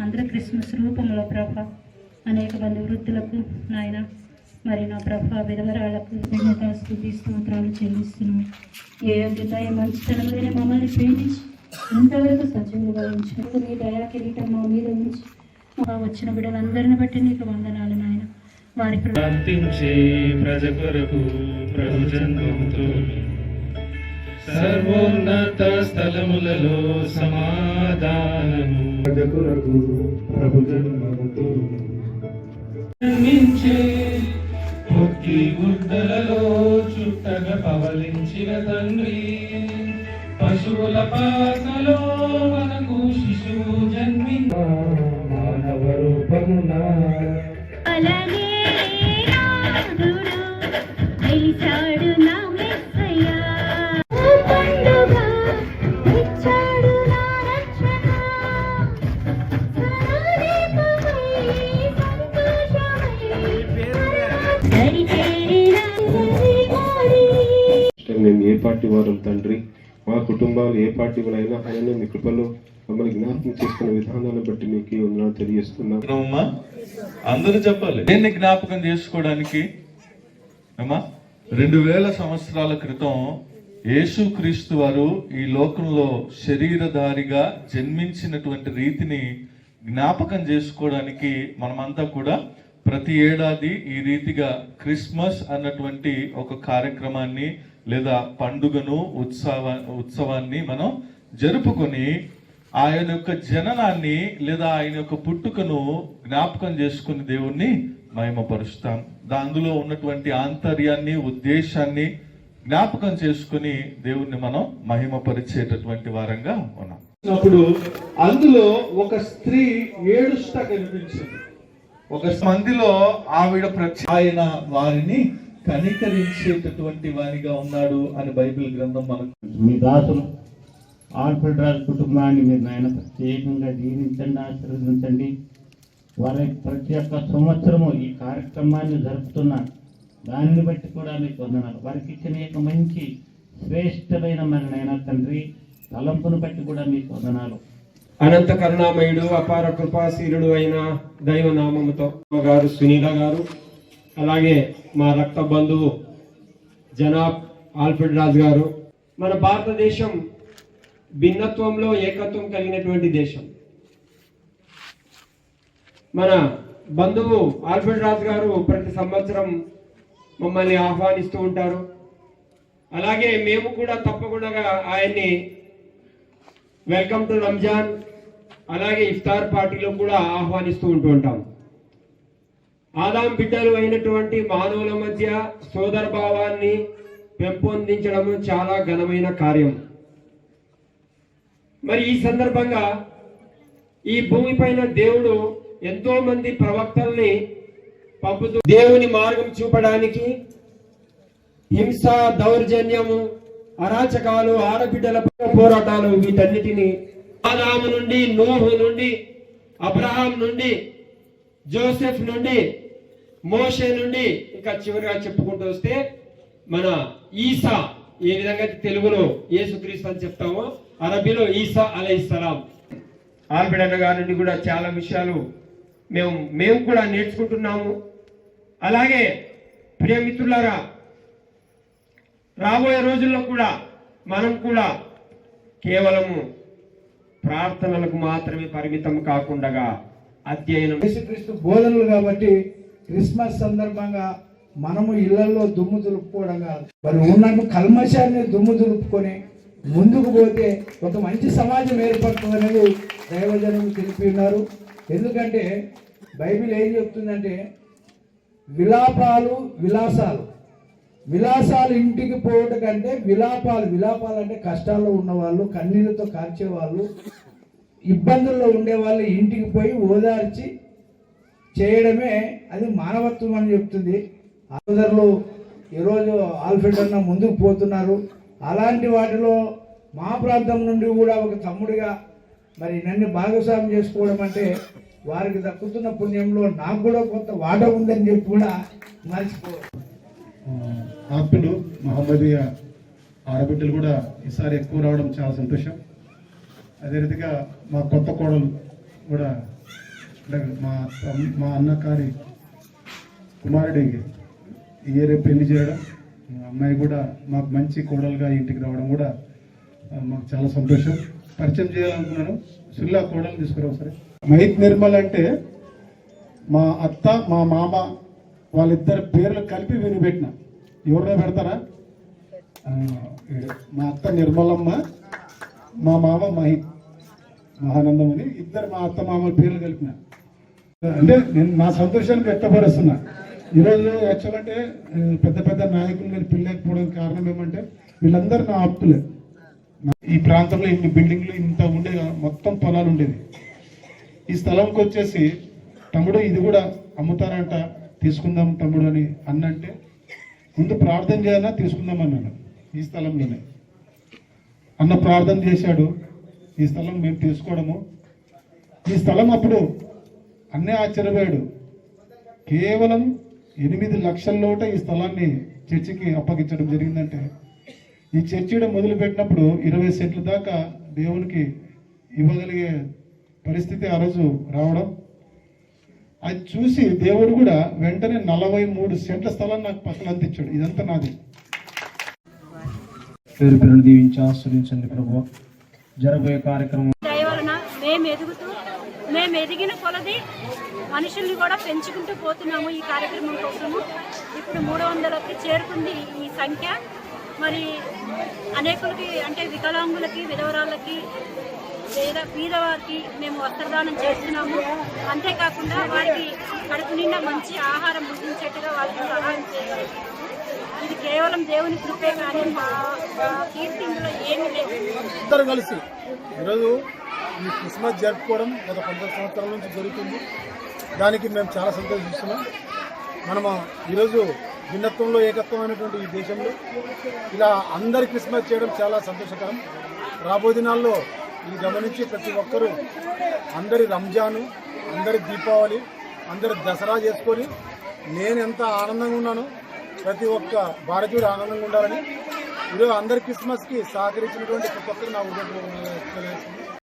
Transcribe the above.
అందరి క్రిస్మస్ రూపంలో ప్రభ అనేక మంది వృద్ధులకు నాయన మరి నా ప్రభ విధవరాలకు కృతజ్ఞత స్థుతి స్తోత్రాలు చెల్లిస్తున్నాం. ఏ యోగ్యత ఏ మంచితనం లేని మమ్మల్ని ప్రేమించి ఇంతవరకు సజీవులుగా ఉంచు మీ దయా కిరీటం మా మీద ఉంచి మా వచ్చిన బిడ్డలందరిని బట్టి నీకు వందనాలు నాయన. వారి ప్ర- ప్రజ కొరకు ప్రభు జన్మముతో సర్వోన్నత స్థలములలో సమాధానము ప్రజ కొరకు ప్రభు జన్మముతో జన్మించే పొట్టి గుడ్డలలో చుట్టగా పవలించిన తండ్రి. పశువుల పాకలో మనకు శిశువు జన్మి మానవ రూపమున అలాగే పార్టీ వారం తండ్రి మా కుటుంబాలు ఏ పార్టీ వారైనా ఆయన మీ కృపలో మమ్మల్ని జ్ఞాపకం చేసుకున్న విధానాన్ని బట్టి మీకు వందనాలు తెలియజేస్తున్నాం. అమ్మా అందరూ చెప్పాలి. దేన్ని జ్ఞాపకం చేసుకోవడానికి? అమ్మా రెండు వేల సంవత్సరాల క్రితం యేసుక్రీస్తు వారు ఈ లోకంలో శరీరధారిగా జన్మించినటువంటి రీతిని జ్ఞాపకం చేసుకోవడానికి మనమంతా కూడా ప్రతి ఏడాది ఈ రీతిగా క్రిస్మస్ అన్నటువంటి ఒక కార్యక్రమాన్ని లేదా పండుగను ఉత్సవ ఉత్సవాన్ని మనం జరుపుకొని ఆయన యొక్క జననాన్ని లేదా ఆయన యొక్క పుట్టుకను జ్ఞాపకం చేసుకుని దేవుణ్ణి మహిమపరుస్తాం. అందులో ఉన్నటువంటి ఆంతర్యాన్ని ఉద్దేశాన్ని జ్ఞాపకం చేసుకుని దేవుణ్ణి మనం మహిమపరిచేటటువంటి వారంగా ఉన్నాం. అప్పుడు అందులో ఒక స్త్రీ ఏడుస్ట కనిపించింది. ఒక మందిలో ఆవిడ ఆయన వారిని కనికరించేటటువంటి వారిగా ఉన్నాడు అని బైబిల్ గ్రంథం మనకు మీ దాసులు ఆల్ఫ్రెడ్ రాజు కుటుంబాన్ని మీరు నాయన ప్రత్యేకంగా దీవించండి ఆశీర్వదించండి. వారి ప్రతి ఒక్క సంవత్సరము ఈ కార్యక్రమాన్ని జరుపుతున్న దానిని బట్టి కూడా మీకు వందనాలు. వారికి ఇచ్చిన యొక్క మంచి శ్రేష్టమైన మరి నాయన తండ్రి తలంపును బట్టి కూడా మీకు వందనాలు. అనంత కరుణామయుడు అపార కృపాశీలుడు అయిన దైవ నామముతో మా గారు సునీల గారు అలాగే మా రక్త బంధువు జనాబ్ ఆల్ఫ్రెడ్ రాజ్ గారు. మన భారతదేశం భిన్నత్వంలో ఏకత్వం కలిగినటువంటి దేశం. మన బంధువు ఆల్ఫ్రెడ్ రాజు గారు ప్రతి సంవత్సరం మమ్మల్ని ఆహ్వానిస్తూ ఉంటారు. అలాగే మేము కూడా తప్పకుండా ఆయన్ని వెల్కమ్ టు రంజాన్ అలాగే ఇఫ్తార్ పార్టీలో కూడా ఆహ్వానిస్తూ ఉంటూ ఉంటాం. ఆదాం బిడ్డలు అయినటువంటి మానవుల మధ్య సోదరభావాన్ని పెంపొందించడం చాలా ఘనమైన కార్యం. మరి ఈ సందర్భంగా ఈ భూమిపైన దేవుడు ఎంతో మంది ప్రవక్తల్ని పంపుతూ దేవుని మార్గం చూపడానికి హింస దౌర్జన్యము అరాచకాలు ఆడబిడ్డల పోరాటాలు వీటన్నిటిని ఆదాము నుండి నూహు నుండి అబ్రహాం నుండి జోసెఫ్ నుండి మోషే నుండి ఇంకా చివరిగా చెప్పుకుంటూ వస్తే మన ఈసా ఏ విధంగా అయితే తెలుగులో యేసుక్రీస్తు అని చెప్తామో అరబీలో ఈసా అలై సలాం. ఆల్బిడన్న గారి నుండి కూడా చాలా విషయాలు మేము మేము కూడా నేర్చుకుంటున్నాము. అలాగే ప్రియమిత్రులారా రాబోయే రోజుల్లో కూడా మనం కూడా కేవలము ప్రార్థనలకు మాత్రమే పరిమితం కాకుండా అధ్యయనం యేసుక్రీస్తు బోధనలు కాబట్టి క్రిస్మస్ సందర్భంగా మనము ఇళ్ళలో దుమ్ము దులుపుకోవడం కాదు. మరి ఉన్నట్టు కల్మశాన్ని దుమ్ము దులుపుకొని ముందుకు పోతే ఒక మంచి సమాజం ఏర్పడుతుందనేది దైవజనం తెలిపి ఉన్నారు. ఎందుకంటే బైబిల్ ఏం చెప్తుందంటే విలాపాలు విలాసాలు. విలాసాలు ఇంటికి పోవటం కంటే విలాపాలు విలాపాలు అంటే కష్టాల్లో ఉన్నవాళ్ళు కన్నీళ్ళతో కార్చేవాళ్ళు ఇబ్బందుల్లో ఉండేవాళ్ళు ఇంటికి పోయి ఓదార్చి చేయడమే అది మానవత్వం అని చెప్తుంది. అందరిలో ఈరోజు ఆల్ఫ్రెడ్ అన్న ముందుకు పోతున్నారు. అలాంటి వాటిలో మా ప్రాంతం నుండి కూడా ఒక తమ్ముడిగా మరి నన్ను భాగస్వామ్యం చేసుకోవడం అంటే వారికి దక్కుతున్న పుణ్యంలో నాకు కూడా కొంత వాట ఉందని చెప్పి కూడా మర్చిపో ఆప్తులు మహమ్మదీయ ఆడబిడ్డలు కూడా ఈసారి ఎక్కువ రావడం చాలా సంతోషం. అదే రీతిగా మా కొత్త కోడలు కూడా మా తమ్- మా అన్నకారి కుమారుడికి ఈ ఏరే పెళ్ళి చేయడం. అమ్మాయి కూడా మాకు మంచి కోడలుగా ఇంటికి రావడం కూడా మాకు చాలా సంతోషం. పరిచయం చేయాలనుకున్నాను. సుల్లా కోడలు తీసుకురావు సరే. మహిత్ నిర్మల్ అంటే మా అత్త మా మామ వాళ్ళిద్దరు పేర్లు కలిపి వినిపెట్టిన ఎవరిలో పెడతారా? మా అత్త నిర్మలమ్మ మా మామ మహిత్ మహానందం అని ఇద్దరు మా అత్త మామల పేర్లు కలిపిన. అంటే నేను నా సంతోషాన్ని వ్యక్తపరుస్తున్నా. ఈరోజు యాక్చువల్ అంటే పెద్ద పెద్ద నాయకులు నేను పిల్లకపోవడానికి కారణం ఏమంటే వీళ్ళందరూ నా ఆప్తులే. ఈ ప్రాంతంలో ఇన్ని బిల్డింగ్లు ఇంత ఉండే మొత్తం పొలాలు ఉండేది ఈ స్థలంకి వచ్చేసి తమ్ముడు ఇది కూడా అమ్ముతారంట తీసుకుందాం తమ్ముడు అని అన్నంటే ముందు ప్రార్థన చేయాలన్నా తీసుకుందాం అన్నాను ఈ స్థలంలోనే. అన్న ప్రార్థన చేశాడు ఈ స్థలం మేము తీసుకోవడము. ఈ స్థలం అప్పుడు అన్నే ఆశ్చర్యపోయాడు. కేవలం ఎనిమిది లక్షల్లోట ఈ స్థలాన్ని చర్చికి అప్పగించడం జరిగిందంటే ఈ చర్చిలో మొదలు పెట్టినప్పుడు ఇరవై సెంట్ల దాకా దేవునికి ఇవ్వగలిగే పరిస్థితి ఆ రోజు రావడం. అది చూసి దేవుడు కూడా వెంటనే నలభై మూడు సెంట్ల స్థలం నాకు పక్కన అందించాడు. ఇదంతా నాది. పేరు పేరును దీవించి ఆస్వాదించండి ప్రభు జరబోయే కార్యక్రమం మేము ఎదుగుతూ మేము ఎదిగిన కొలది మనుషుల్ని కూడా పెంచుకుంటూ పోతున్నాము ఈ కార్యక్రమం కోసము. ఇప్పుడు మూడు వందలకి చేరుకుంది ఈ సంఖ్య. మరి అనేకులకి అంటే వికలాంగులకి విధవరాళ్ళకి పేద పేదవారికి మేము వస్త్రదానం చేస్తున్నాము. అంతేకాకుండా వారికి కడుపు నిండా మంచి ఆహారం ముగించేట్టుగా వాళ్ళకి సహాయం చేయగలుగుతున్నాము ఇది కేవలం దేవుని కృపే కానీ మా మా కీర్తి లేదు. అందరూ కలిసి ఈరోజు ఈ క్రిస్మస్ జరుపుకోవడం గత పంతొమ్మిది సంవత్సరాల నుంచి జరుగుతుంది. దానికి మేము చాలా సంతోషిస్తున్నాం. మనము ఈరోజు భిన్నత్వంలో ఏకత్వమైనటువంటి ఈ దేశంలో ఇలా అందరి క్రిస్మస్ చేయడం చాలా సంతోషకరం. రాబోయే దినాల్లో ఇది గమనించి ప్రతి ఒక్కరూ అందరి రంజాను అందరి దీపావళి అందరి దసరా చేసుకొని నేను ఎంత ఆనందంగా ఉన్నానో ప్రతి ఒక్క భారతీయుడు ఆనందంగా ఉండాలని ఈరోజు అందరి క్రిస్మస్కి సహకరించినటువంటి ప్రతి ఒక్కరు నా ఉద్యోగం